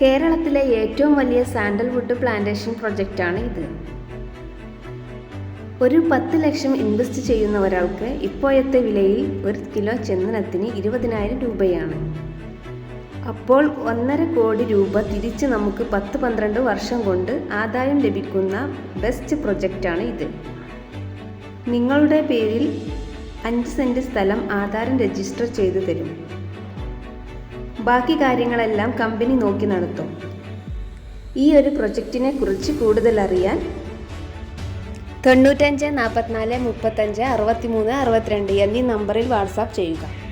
കേരളത്തിലെ ഏറ്റവും വലിയ സാൻഡൽവുഡ് പ്ലാന്റേഷൻ പ്രൊജക്റ്റാണ് ഇത്. ഒരു പത്ത് ലക്ഷം ഇൻവെസ്റ്റ് ചെയ്യുന്ന ഒരാൾക്ക് ഇപ്പോഴത്തെ വിലയിൽ ഒരു കിലോ ചന്ദനത്തിന് ഇരുപതിനായിരം രൂപയാണ്. അപ്പോൾ ഒന്നര കോടി രൂപ തിരിച്ച് നമുക്ക് പത്ത് പന്ത്രണ്ട് വർഷം കൊണ്ട് ആദായം ലഭിക്കുന്ന ബെസ്റ്റ് പ്രൊജക്റ്റാണ് ഇത്. നിങ്ങളുടെ പേരിൽ അഞ്ച് സെന്റ് സ്ഥലം ആധാരം രജിസ്റ്റർ ചെയ്തു തരും. ബാക്കി കാര്യങ്ങളെല്ലാം കമ്പനി നോക്കി നടത്തും. ഈ ഒരു പ്രൊജക്റ്റിനെ കുറിച്ച് കൂടുതൽ അറിയാൻ തൊണ്ണൂറ്റഞ്ച് നാൽപ്പത്തിനാല് മുപ്പത്തഞ്ച് അറുപത്തിമൂന്ന് അറുപത്തിരണ്ട് എന്നീ നമ്പറിൽ വാട്സാപ്പ് ചെയ്യുക.